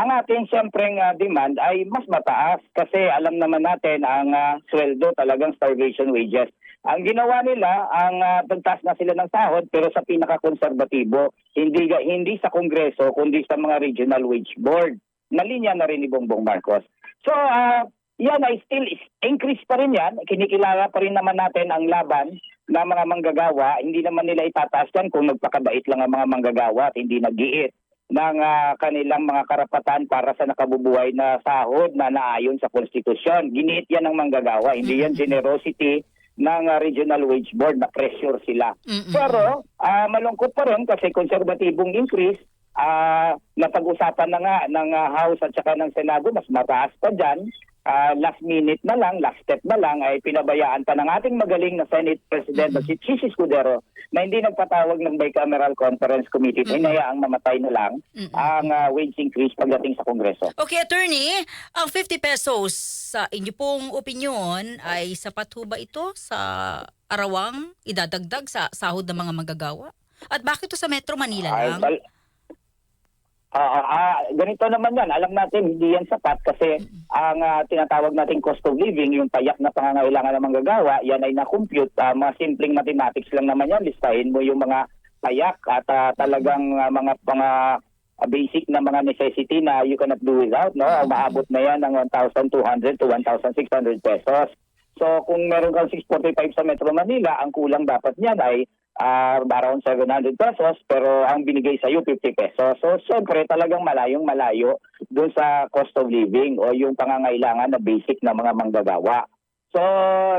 ang ating siyempreng ah, demand ay mas mataas kasi alam naman natin ang ah, sweldo talagang starvation wages. Ang ginawa nila, ang uh, pagtaas na sila ng sahod pero sa pinaka-konserbatibo, hindi hindi sa kongreso kundi sa mga regional wage board. Nalinya na rin ni Bongbong Marcos. So, ah, yan ay still increase pa rin yan. Kinikilala pa rin naman natin ang laban ng mga manggagawa. Hindi naman nila itataas yan kung magpakabait lang ang mga manggagawa at hindi nag-iit ng ah, kanilang mga karapatan para sa nakabubuhay na sahod na naayon sa konstitusyon. Giniit yan ng manggagawa, hindi yan generosity ng ah, regional wage board na pressure sila. Mm-mm. Pero ah, malungkot pa rin kasi konserbatibong increase ah napag-usapan na nga ng ah, House at saka ng Senado mas mataas pa dyan. Ah, last minute na lang, last step na lang ay pinabayaan pa ng ating magaling na Senate President na si Chis Escudero na hindi nagpatawag ng bicameral conference committee. Mhm. Hinayaang mamatay na lang Mm-mm. ang ah, wage increase pagdating sa Kongreso. Okay, attorney, ang 50 pesos sa inyo pong opinion ay sapat ho ba ito sa arawang idadagdag sa sahod ng mga manggagawa? At bakit ito sa Metro Manila Ay, lang? Ah, ah, ah, ganito naman yan. Alam natin, hindi yan sapat kasi ang ah, tinatawag nating cost of living, yung payak na pangangailangan ng manggagawa, yan ay na-compute. Ah, mga simpleng mathematics lang naman yan. Listahin mo yung mga payak at ah, talagang ah, mga mga ah, basic na mga necessity na you cannot do without. No? Maabot na yan ng 1,200 to 1,600 pesos. So kung meron kang 645 sa Metro Manila, ang kulang dapat niyan ay ah, around 700 pesos pero ang binigay sa iyo 50 pesos. So syempre talagang malayong malayo doon sa cost of living o yung pangangailangan na basic na mga manggagawa. So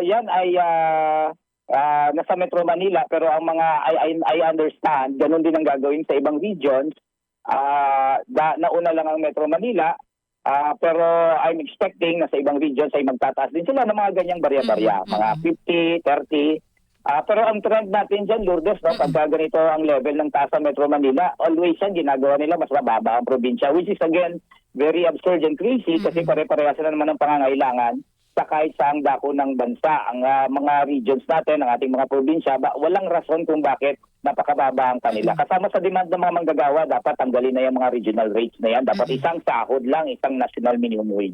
yan ay ah, ah, nasa Metro Manila pero ang mga I, I, I understand ganun din ang gagawin sa ibang regions. Ah, da, nauna lang ang Metro Manila Ah, pero I'm expecting na sa ibang regions ay magtataas din sila ng mga ganyang barya-barya, Mhm, mga mhm. 50, 30. Ah, pero ang trend natin dyan, Lourdes, no, pagka ganito ang level ng taas sa Metro Manila, always yan, ginagawa nila mas mababa ang probinsya, which is again, very absurd and crazy kasi Mhm. pare-parehas na naman ang pangangailangan sa kahit saang dako ng bansa. Ang ah, mga regions natin, ang ating mga probinsya, ba, walang rason kung bakit napakababa ang kanila. Kasama sa demand ng mga manggagawa, dapat tanggalin na yung mga regional rates na yan. Dapat isang sahod lang, isang national minimum wage.